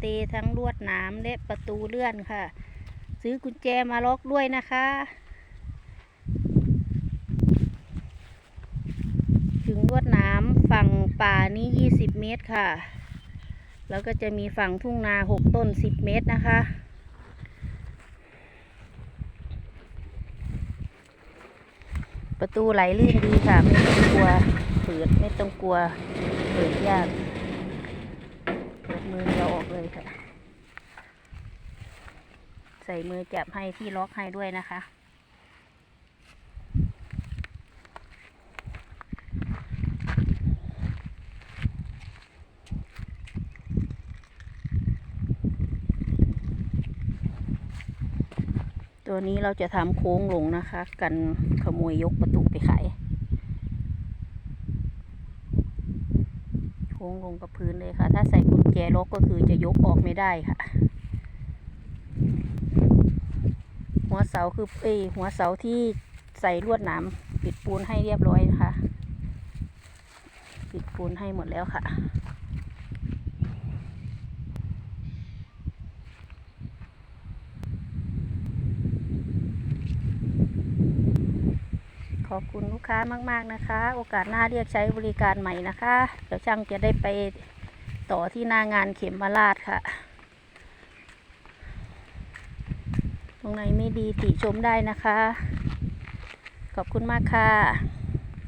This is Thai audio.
เตทั้งลวดหนามและประตูเลื่อนค่ะ ซื้อกุญแจมาล็อกด้วยนะคะ ถึงลวดหนามฝั่งป่านี้ 20 เมตรค่ะ แล้วก็จะมีฝั่งทุ่งนา 6 ต้น 10 เมตรนะคะประตูไหลลื่นดีค่ะ ไม่ต้องกลัวเปิดไม่ต้องกลัวเปิดยาก มือเดียวออกเลยค่ะ ใส่มือจับให้ที่ล็อกให้ด้วยนะคะ ตัวนี้เราจะทำโค้งลงนะคะ กันขโมยยกประตูไปขาย โค้งลงกับพื้นเลยค่ะ ถ้าใส่กุญแจล็อกก็คือจะยกออกไม่ได้ค่ะ หัวเสาคือเอ้หัวเสาที่ใส่ลวดหนามปิดปูนให้เรียบร้อยนะคะ ปิดปูนให้หมดแล้วค่ะ ขอบคุณลูกค้ามากๆนะคะ โอกาสหน้าเรียกใช้บริการใหม่นะคะ เดี๋ยวช่างจะได้ไปต่อที่หน้างานเข็มมาลาดค่ะ ตรงไหนไม่ดีติชมได้นะคะ ขอบคุณมากค่ะ